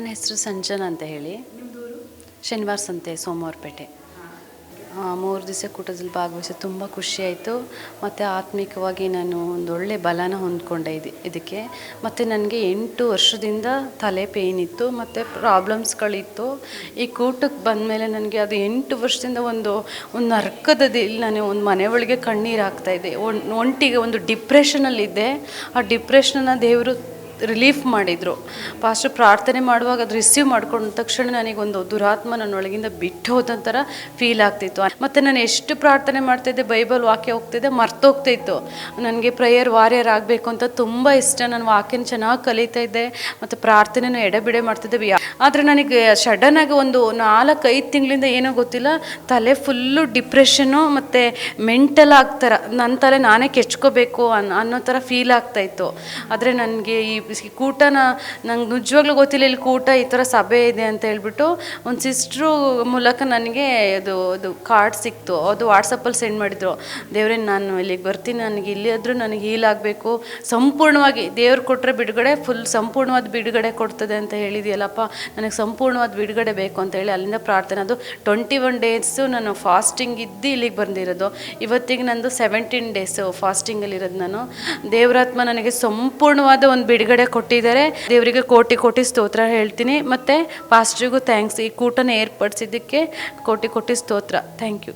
ನನ್ನ ಹೆಸರು ಸಂಜನ ಅಂತ ಹೇಳಿ. ಶನಿವಾರ ಸಂತೆ ಸೋಮವಾರಪೇಟೆ ಮೂರು ದಿವಸ ಕೂಟದಲ್ಲಿ ಭಾಗವಹಿಸಿ ತುಂಬ ಖುಷಿಯಾಯಿತು ಮತ್ತು ಆತ್ಮಿಕವಾಗಿ ನಾನು ಒಂದು ಒಳ್ಳೆ ಬಲನ ಹೊಂದ್ಕೊಂಡೆ ಇದು ಇದಕ್ಕೆ. ಮತ್ತು ನನಗೆ ಎಂಟು ವರ್ಷದಿಂದ ತಲೆ ಪೇಯ್ನ್ ಇತ್ತು ಮತ್ತು ಪ್ರಾಬ್ಲಮ್ಸ್ಗಳಿತ್ತು ಈ ಕೂಟಕ್ಕೆ ಬಂದಮೇಲೆ ನನಗೆ ಅದು ಎಂಟು ವರ್ಷದಿಂದ ಒಂದು ಒಂದು ನರ್ಕದಲ್ಲಿ ನಾನು ಒಂದು ಮನೆ ಒಳಗೆ ಕಣ್ಣೀರು ಹಾಕ್ತಾಯಿದ್ದೆ ಒನ್ ಒಂಟಿಗೆ ಒಂದು ಡಿಪ್ರೆಷನಲ್ಲಿದ್ದೆ ಆ ಡಿಪ್ರೆಷನನ್ನು ದೇವರು ರಿಲೀಫ್ ಮಾಡಿದರು. ಪಾಸ್ಟರ್ ಪ್ರಾರ್ಥನೆ ಮಾಡುವಾಗ ಅದು ರಿಸೀವ್ ಮಾಡ್ಕೊಂಡ ತಕ್ಷಣ ನನಗೊಂದು ದುರಾತ್ಮ ನನ್ನೊಳಗಿಂದ ಬಿಟ್ಟು ಹೋದಂಥರ ಫೀಲ್ ಆಗ್ತಿತ್ತು. ಮತ್ತು ನಾನು ಎಷ್ಟು ಪ್ರಾರ್ಥನೆ ಮಾಡ್ತಿದ್ದೆ ಬೈಬಲ್ ವಾಕ್ಯ ಹೋಗ್ತಿದ್ದೆ ಮರ್ತೋಗ್ತಾ ಇತ್ತು. ನನಗೆ ಪ್ರೇಯರ್ ವಾರಿಯರ್ ಆಗಬೇಕು ಅಂತ ತುಂಬ ಇಷ್ಟ. ನಾನು ವಾಕ್ಯನ ಚೆನ್ನಾಗಿ ಕಲಿತಾ ಇದ್ದೆ. ಮತ್ತು ಪ್ರಾರ್ಥನೆನೂ ಎಡೆಬಿಡೆ ಮಾಡ್ತಿದ್ದೆ ಆದರೆ ನನಗೆ ಸಡನ್ನಾಗಿ ಒಂದು ನಾಲ್ಕು ಐದು ತಿಂಗಳಿಂದ ಏನೋ ಗೊತ್ತಿಲ್ಲ, ತಲೆ ಫುಲ್ಲು ಡಿಪ್ರೆಷನ್ನು ಮತ್ತು ಮೆಂಟಲ್ ಆಗ್ತಾರ. ನನ್ನ ತಲೆ ನಾನೇ ಕೆಚ್ಕೋಬೇಕು ಅನ್ ಅನ್ನೋ ಥರ ಫೀಲ್ ಆಗ್ತಾಯಿತ್ತು ಆದರೆ ನನಗೆ ಈ ಕೂಟನ ನಂಗೆ ನಿಜವಾಗ್ಲೂ ಗೊತ್ತಿಲ್ಲ ಇಲ್ಲಿ ಕೂಟ ಈ ಥರ ಸಭೆ ಇದೆ ಅಂತ ಹೇಳ್ಬಿಟ್ಟು ಒಂದು ಸಿಸ್ಟ್ರು ಮೂಲಕ ನನಗೆ ಅದು ಅದು ಕಾರ್ಡ್ ಸಿಕ್ತು. ಅದು ವಾಟ್ಸಪ್ಪಲ್ಲಿ ಸೆಂಡ್ ಮಾಡಿದರು. ದೇವ್ರೇ, ನಾನು ಇಲ್ಲಿಗೆ ಬರ್ತೀನಿ. ನನಗೆ ಇಲ್ಲಿ ಆದರೂ ನನಗೆ ಹೀಲ್ ಆಗಬೇಕು. ಸಂಪೂರ್ಣವಾಗಿ ದೇವ್ರು ಕೊಟ್ಟರೆ ಬಿಡುಗಡೆ ಫುಲ್ ಸಂಪೂರ್ಣವಾದ ಬಿಡುಗಡೆ ಕೊಡ್ತದೆ ಅಂತ ಹೇಳಿದೆಯಲ್ಲಪ್ಪ. ನನಗೆ ಸಂಪೂರ್ಣವಾದ ಬಿಡುಗಡೆ ಬೇಕು ಅಂತ ಹೇಳಿ ಅಲ್ಲಿಂದ ಪ್ರಾರ್ಥನೆ. ಅದು ಟ್ವೆಂಟಿ ಒನ್ ಡೇಸು ನಾನು ಫಾಸ್ಟಿಂಗ್ ಇದ್ದು ಇಲ್ಲಿಗೆ ಬಂದಿರೋದು. ಇವತ್ತಿಗೆ ನಂದು ಸೆವೆಂಟೀನ್ ಡೇಸು ಫಾಸ್ಟಿಂಗಲ್ಲಿರೋದು ನಾನು. ದೇವರಾತ್ಮ ನನಗೆ ಸಂಪೂರ್ಣವಾದ ಒಂದು ಬಿಡುಗಡೆ ಕೊಟ್ಟಿದ್ದಾರೆ. ದೇವರಿಗೆ ಕೋಟಿ ಕೋಟಿ ಸ್ತೋತ್ರ ಹೇಳ್ತೀನಿ. ಮತ್ತು ಪಾಸ್ಟ್ರಿಗೂ ಥ್ಯಾಂಕ್ಸ್ ಈ ಕೂಟನ ಏರ್ಪಡಿಸಿದ್ದಕ್ಕೆ ಕೋಟಿ ಕೋಟಿ ಸ್ತೋತ್ರ. Thank you